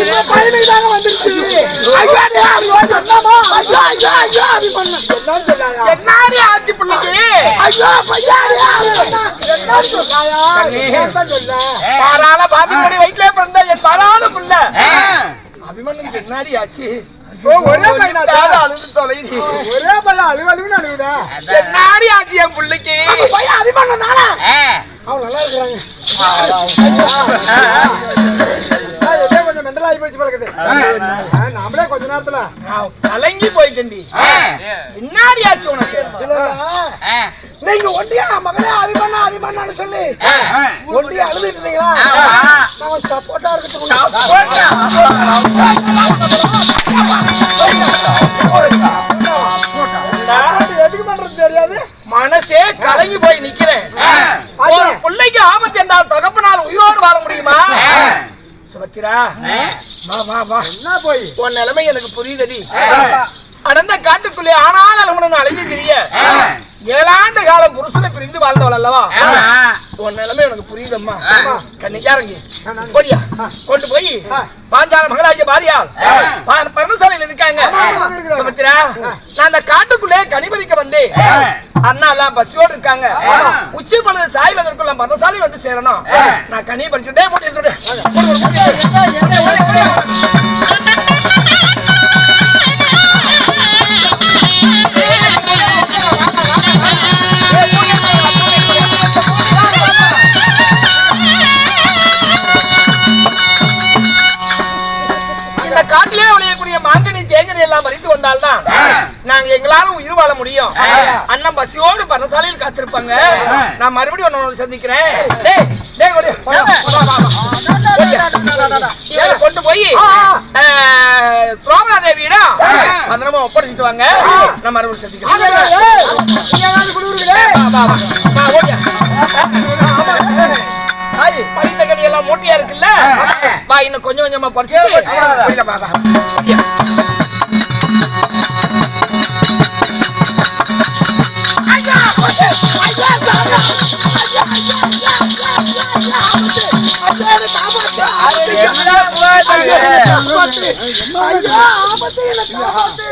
தாங்க வந்துருச்சு. என்னாடி ஆச்சு பிள்ளைக்கு ஐயோ? பாராள பாதிப்படி வயிற்றுல பிறந்த என் தாராள புள்ள. அபிமன்யுக்கு என்னாடி ஆச்சு? ஒரே பையனா அழுது தொலைடி ஒரே பையன் அழுகு அழுகுன்னு அழுகுதா? என்னாடி ஆச்சு என் பிள்ளைக்கு? பையன் அபிமானம் தானே? அவங்க நல்லா இருக்கிறாங்க. கொஞ்சம் ஆகி போச்சு நாமளே கொஞ்ச நேரத்துல கலங்கி போயிட்டேன்டி என்னாடி ஆச்சு உனக்கு நீங்க ஒண்டியா மகளே அபிமானம் அபிமானம்னு சொல்லி ஒண்டியா அழுதுட்டு இருந்தீங்களா நான் சப்போர்ட்டா இருக்கிறதுக்கு எதுக்கு பண்றது தெரியாது மனசே கலங்கி போய் நிக்கிறேன் ஒரு பிள்ளைக்கு ஆபத்து என்றால் தகப்பனால் உயிரோடு வாழ முடியுமா சுபத்திரா வா வா வா. என்ன போய்? உன் நிலைமை எனக்கு புரியுதடி. அடர்ந்த காட்டுக்குள்ளே ஆனால் அலுமணன் அழைந்து பிரிய ஏழாண்டு காலம் புருஷனை பிரிந்து வாழ்ந்தவள் அல்லவா? உன் நிலைமை எனக்கு புரியுதம்மா. கண்ணிக்காரங்க போடியா? கொண்டு போய் பாஞ்சால மகராஜ பாரியால் பர்ணசாலையில் இருக்காங்க. சுபத்திரா நான் அந்த காட்டுக்குள்ளே கனிபறிக்க வந்தேன். அண்ணா எல்லாம் பசியோடு இருக்காங்க. உச்சி பொழுது சாய்வதற்குள்ள பர்ணசாலை வந்து சேரணும். நான் கனி பறிச்சுட்டே போட்டு நாங்க எங்களால உயிர் வாழ முடியும். அண்ணன் பசியோடு பரசாலையில் காத்திருப்பாங்க. நான் மறுபடியும் வந்து சந்திக்கிறேன். கொண்டு போய் துரோகா தேவியிடம் பத்திரமா ஒப்படைச்சிட்டு வாங்க. நான் மறுபடியும் சந்திக்கிறேன். கனி எல்லாம் மூட்டையா இருக்குல்ல? வா இன்னும் கொஞ்சம் கொஞ்சமா பறிச்சு ஐயோ ஆபத்து எனக்கு ஆபத்து.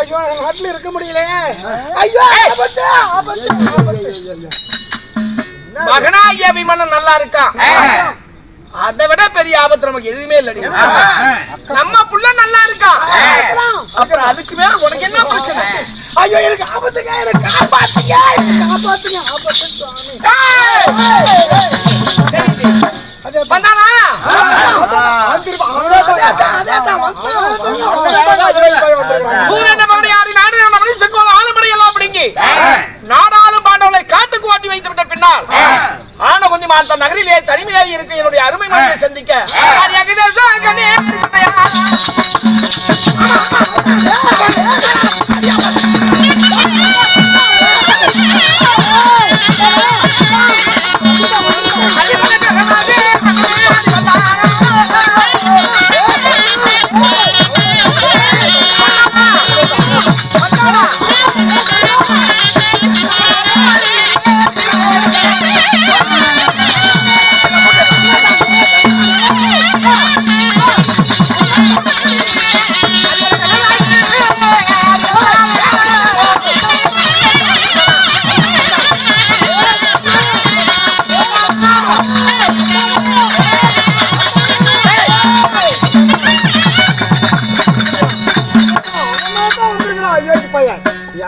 ஐயோ நான் நாட்டுல இருக்க முடியலையே. ஐயோ ஆபத்து ஆபத்து ஆபத்து. மகனாகி அபிமானம் நல்லா இருக்கான் அதை விட பெரிய ஆபத்து நமக்கு எதுவுமே இல்லடி நம்ம புள்ள நல்லா இருக்கான் அப்புறம்? அதுக்கு மேல உனக்கு என்ன பிரச்சனை? ஐயோ எனக்கு ஆபத்துங்க எனக்கு காப்பாத்துங்க காப்பாத்துங்க. ஆபத்து நாடாளும் பாண்டவனை காட்டுக்கு ஓட்டி வைத்து விட்ட பின்னால் ஆன கொஞ்சம் மாத்த நகரிலே தனிமையாக இருக்க. என்னுடைய அருமை மனைவியை சந்திக்க.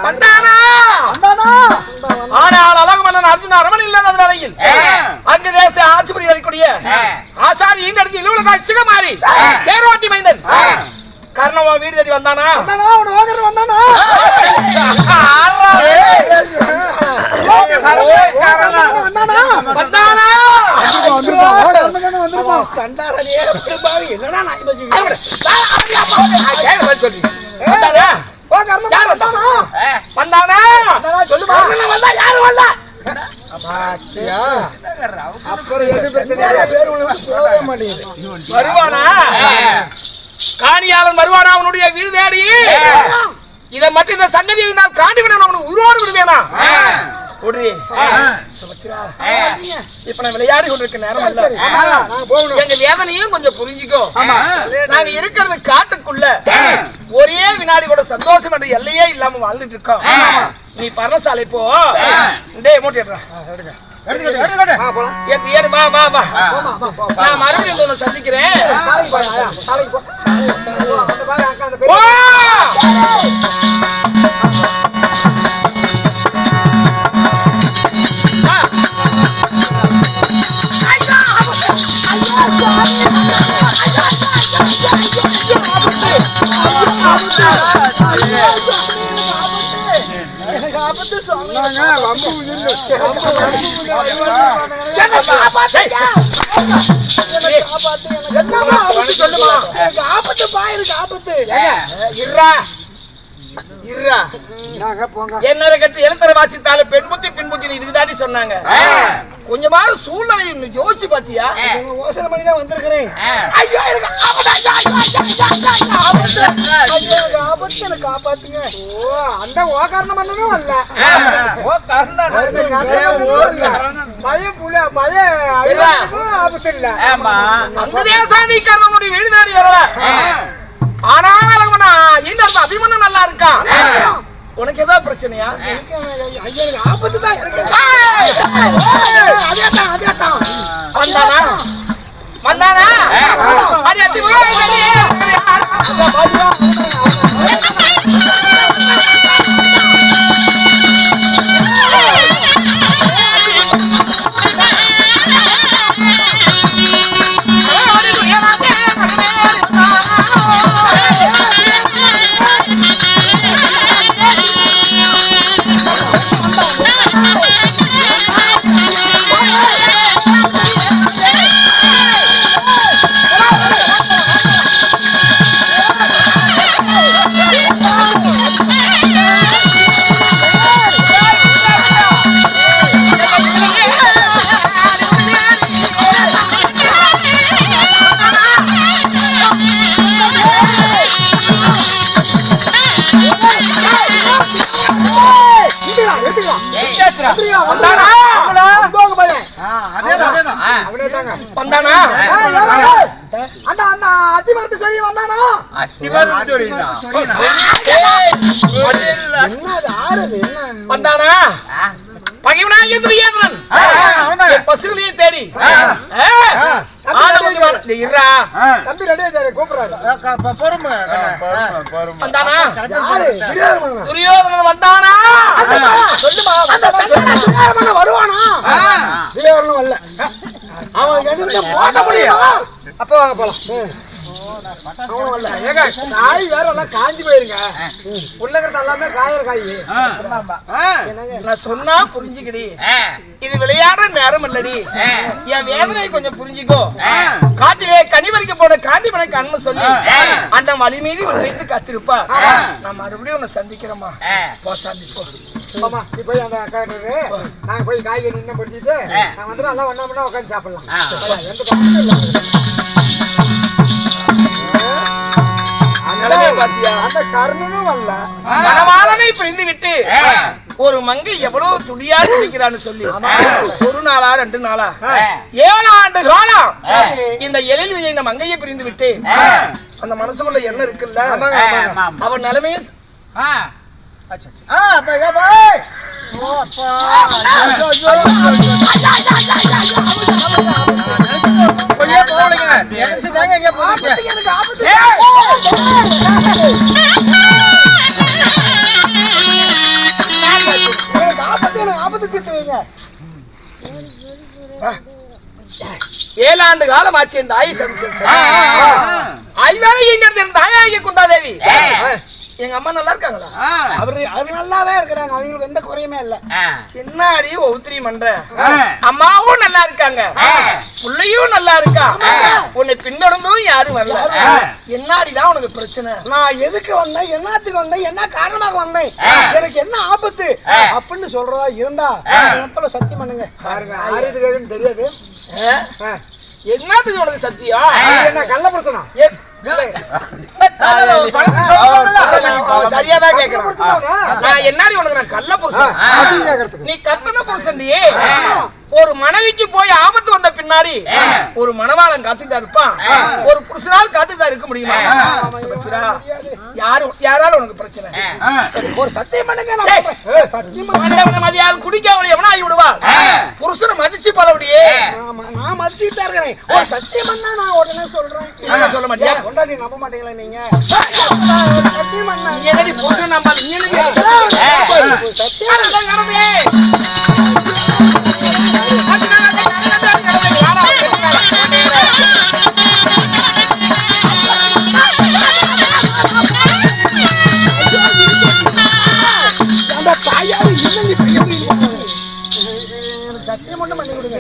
வந்தானா ஆனால் அழகு மன்னன் அர்ஜுன் அரமன் இல்லாத நிலையில் அங்க தேச ஆட்சி புரிய இருக்கக்கூடிய ஆசாரி ஈண்டடிச்சு இலுவலகாய் சிகமாரி தேரோட்டி மைந்தன் கர்ணவா வீடு தேடி வந்தானா வந்தானா என்னடா நான் இதை பதில் சொல்லி வந்தானா யார் வந்தானா? வந்தானா? சொல்லுமா. வந்தா வருவானா? காணியாளன் வருவானா அவனுடைய வீடு தேடி இதை மட்டும் இந்த சங்கதி நான் காண்டி விட அவனை உருவாடு விடுவேனா? இப்ப நான் விளையாடி கொண்டிருக்க நேரம் போகணும் எங்க வேதனையும் கொஞ்சம் புரிஞ்சுக்கோ. நாங்க இருக்கிறது காட்டுக்குள்ள. ஒரே வினாடி கூட சந்தோஷம் என்ற எல்லையே இல்லாம வாழ்ந்துட்டு இருக்கோம். நீ பர்ணசாலை போ. டேய் மூட்டை எடுறா. எடுத்துக்கிட்டு எடுத்துக்கிட்டு ஆ போலாம். சொல்லுமா எனக்கு ஆபத்து பா எனக்கு ஆபத்து இருடா. இருடா. நாங்க போங்க. என்னரை கட்டு எழுத்தரை வாசித்தாலும் பெண் புத்தி பின் புத்தி சொன்னாங்க. கொஞ்சமாவது சூழ்நிலை யோசிச்சு பாத்தியா? உங்க யோசனை பண்ணி தான் வந்திருக்கிறேன். ஐயோ எனக்கு ஆபத்து, எனக்கு காப்பாத்துங்க ஓ அந்த ஓ காரணம் பண்ணதும் வரல ஓ, கர்ணன். அந்த காரணம். பயம் புல பய அழிவுக்கும் ஆபத்து இல்ல. அங்கதே சாதி கர்ணனுடைய வீடு தேடி வரல ஆனால் அவனா இந்த அந்த அபிமன்யம் நல்லா இருக்கான் உனக்கு ஏதாவது பிரச்சனையா? ஆபத்து தான் வந்தானா? வந்தானா? அது பகைவனாகிய துரியோதனன் பசுகளையும் தேடி. இருறா தம்பி ரெடியா கூப்பிடுறாரு. பொறுமை. வந்தானா? துரியோதனனா? வந்தானா? சொல்லுமா துரியோதனன் வருவானா? துரியோதனன் வரல. அவன் போட்ட முடியுமா. அப்ப வாங்க போலாம். காய் வேற எல்லாம் காஞ்சி போயிருங்க. உள்ளங்கிறது எல்லாமே காயற காய். நான் சொன்னா புரிஞ்சுக்கடி. இது விளையாடுற நேரம் இல்லடி. என் வேதனை கொஞ்சம் புரிஞ்சுக்கோ. காட்டிலே கனி பறிக்க போன காண்டிமனை கண்ணு சொல்லி அந்த மலை மீது வைத்து காத்திருப்பா. நான் மறுபடியும் உன்னை சந்திக்கிறேம்மா. போ ஆமா நீ போய் அந்த நாங்க போய் காய்கறி இன்னும் பொறிச்சிட்டு நான் வந்து நல்லா ஒண்ணா ஒண்ணா உட்காந்து சாப்பிடலாம் எந்த பாத்தியா? அந்த கர்ணனும் வரல மனவாளனை பிரிந்து விட்டு ஒரு மங்கை எவ்வளவு துடியா துடிக்கிறான்னு சொல்லி. ஒரு நாளா ரெண்டு நாளா? ஏழு ஆண்டு காலம். இந்த எழில் விஜய் இந்த மங்கையை பிரிந்து விட்டு அந்த மனசுக்குள்ள என்ன இருக்குல்ல? அவன் நிலைமையை ஆ, அப்ப கொஞ்சம் போகலைங்க தாங்க எங்க போறீங்க ஆபத்து எனக்கு ஆபத்து. எனக்கு ஆபத்து, எனக்கு ஆபத்து தீர்த்து வைங்க. ஏழாண்டு காலம் ஆச்சு இந்த ஆயி சம்சம் ஐவரை இங்க இருந்த தாயாகிய குந்தாதேவி எங்க அம்மா நல்லா இருக்காங்களா? அவரு அவரு நல்லாவே இருக்கிறாங்க. அவங்களுக்கு எந்த குறையுமே இல்ல. சின்னாடி ஒவ்வொருத்தரையும் பண்ற அம்மாவும் நல்லா இருக்காங்க. புள்ளையும் நல்லா இருக்கா? உன்னை பின்தொடர்ந்தும் யாரும் வரல. என்னாடிதான் உனக்கு பிரச்சனை? நான் எதுக்கு வந்தேன்? என்னத்துக்கு வந்தேன்? என்ன காரணமாக வந்தேன்? எனக்கு என்ன ஆபத்து? அப்படின்னு சொல்றதா இருந்தா சத்தியம் பண்ணுங்க. பாருங்க. தெரியாது? என்னத்துக்கு உனக்கு சத்தியம்? என்ன கள்ள பிரச்சனை. அவன் சரியாதான் கேட்கிறான் என்னாடி உனக்கு நான் கள்ள புருஷன் நீ கட்டண புருஷன்டியே ஒரு மனைவிக்கு போய் ஆபத்து வந்த பின்னாடி ஒரு மணவாளன் காத்துட்டா இருப்பான் ஒரு புருஷனால் காத்துட்டா இருக்க முடியுமா? சுபத்திரா, யாரு யாரால உனக்கு பிரச்சனை? ஒரு சத்தியம் பண்ணுங்க சத்தியம் மதியால் குடிக்காவளை எவனா ஆகி விடுவா? புருஷனை மதிச்சு பலபடியே. ஆமா, நான் மதிச்சுட்டு தான் இருக்கிறேன். ஒரு சத்தியம் பண்ணா நான் உடனே சொல்றேன். என்ன சொல்ல மாட்டியா? கொண்டாடி நம்ப மாட்டீங்களா நீங்க? சத்தியம் பண்ணா நீ என்னடி புருஷன் நம்பாத? நீ சத்தியம் நடந்தே.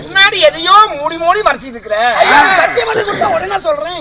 முன்னாடி எதையோ மூடி மூடி மறைச்சிட்டு இருக்கிற. சத்தியம் உடனே சொல்றேன்.